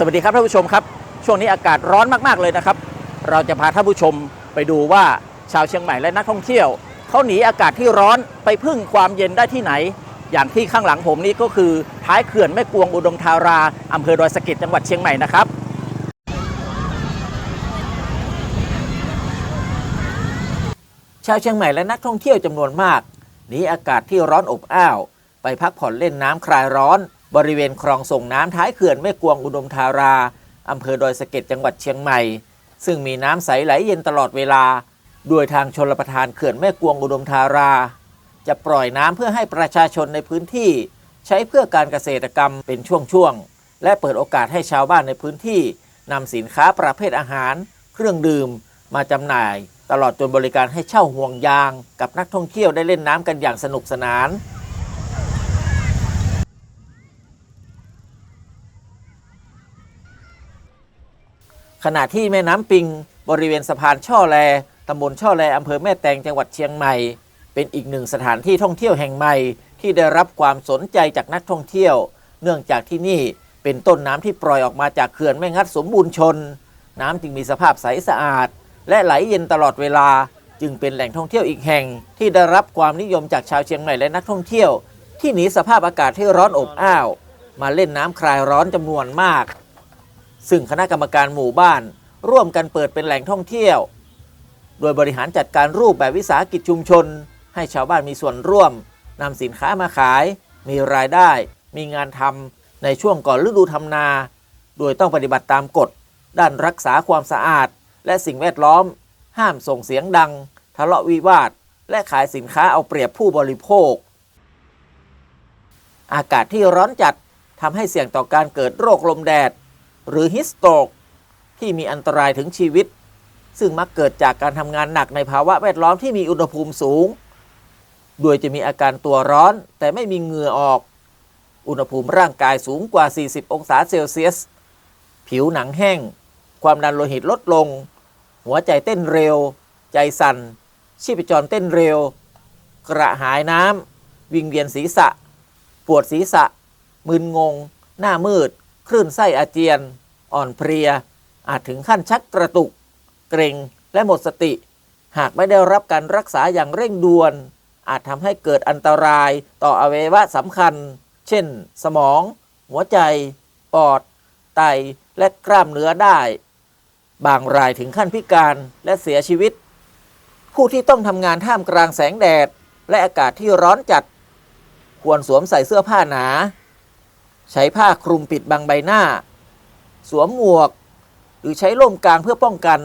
สวัสดีครับท่านผู้ชมครับ ช่วงนี้อากาศร้อนมาก ๆ เลยนะครับ เราจะพาท่านผู้ชมไปดูว่าชาวเชียงใหม่และนักท่องเที่ยวเขาหนีอากาศที่ร้อนไปพึ่งความเย็นได้ที่ไหน อย่างที่ข้างหลังผมนี้ก็คือท้ายเขื่อนแม่กวงอุดมธาราอำเภอดอยสะเก็ดจังหวัดเชียงใหม่นะครับชาวเชียงใหม่และนักท่องเที่ยวจำนวนมากหนีอากาศที่ร้อนอบอ้าว ไปพักผ่อนเล่นน้ำคลายร้อน บริเวณคลองส่งน้ำท้ายเขื่อนแม่กวงอุดมธาราอำเภอดอยสะเก็ดจังหวัดเชียงใหม่ ซึ่งมีน้ำใสไหลเย็นตลอดเวลา โดยทางชลประทานเขื่อนแม่กวงอุดมธารา จะปล่อยน้ำเพื่อให้ประชาชนในพื้นที่ ใช้เพื่อการเกษตรกรรมเป็นช่วงๆและเปิดโอกาสให้ชาวบ้านในพื้นที่นำสินค้าประเภทอาหาร เครื่องดื่ม มาจำหน่าย ตลอดจนบริการให้เช่าห่วงยาง กับนักท่องเที่ยวได้เล่นน้ำกันอย่างสนุกสนาน ขณะที่แม่น้ำปิงบริเวณสะพานช่อแลตำบลช่อแลอำเภอแม่แตงจังหวัดเชียงใหม่ เป็นอีกหนึ่งสถานที่ท่องเที่ยวแห่งใหม่ที่ได้รับความสนใจจากนักท่องเที่ยว เนื่องจากที่นี่เป็นต้นน้ำที่ปล่อยออกมาจากเขื่อนแม่งัดสมบูรณ์ชน น้ำจึงมีสภาพใสสะอาด และไหลเย็นตลอดเวลา จึงเป็นแหล่งท่องเที่ยวอีกแห่ง ที่ได้รับความนิยมจากชาวเชียงใหม่และนักท่องเที่ยว ที่หนีสภาพอากาศที่ร้อนอบอ้าว มาเล่นน้ำคลายร้อนจำนวนมาก ซึ่งคณะกรรมการหมู่บ้าน ร่วมกันเปิดเป็นแหล่งท่องเที่ยว โดยบริหารจัดการรูปแบบวิสาหกิจชุมชน ให้ชาวบ้านมีส่วนร่วมนำสินค้ามาขาย มีรายได้ มีงานทำในช่วงก่อนฤดูทำนา โดยต้องปฏิบัติตามกฎ ด้านรักษาความสะอาด และสิ่งแวดล้อม ห้ามส่งเสียงดัง ทะเลาะวิวาท และขายสินค้าเอาเปรียบผู้บริโภค อากาศที่ร้อนจัดทำให้เสี่ยงต่อการเกิดโรคลมแดด หรือฮิสโตกที่มีอันตรายถึงชีวิต ซึ่งมักเกิดจากการทำงานหนักในภาวะแวดล้อมที่มีอุณหภูมิสูง โดยจะมีอาการตัวร้อน แต่ไม่มีเหงื่อออก อุณหภูมิร่างกายสูงกว่า 40 องศาเซลเซียส ผิวหนังแห้ง ความดันโลหิตลดลง หัวใจเต้นเร็ว ใจสั่น ชีพจรเต้นเร็ว กระหายน้ำวิงเวียนศีรษะ ปวดศีรษะ มึนงง หน้ามืด คลื่นไส้อาเจียน อ่อนเพลีย อาจถึงขั้นชักกระตุก เกรงและหมดสติ หากไม่ได้รับการรักษาอย่างเร่งด่วน อาจทำให้เกิดอันตรายต่ออวัยวะสำคัญ เช่น สมอง หัวใจ ปอด ไต และกล้ามเนื้อได้ บางรายถึงขั้นพิการและเสียชีวิต ผู้ที่ต้องทำงานท่ามกลางแสงแดด และอากาศที่ร้อนจัด ควรสวมใส่เสื้อผ้าหนา ใช้ผ้าคลุมปิดบังใบหน้า สวมหมวก หรือใช้ร่มกลางเพื่อป้องกัน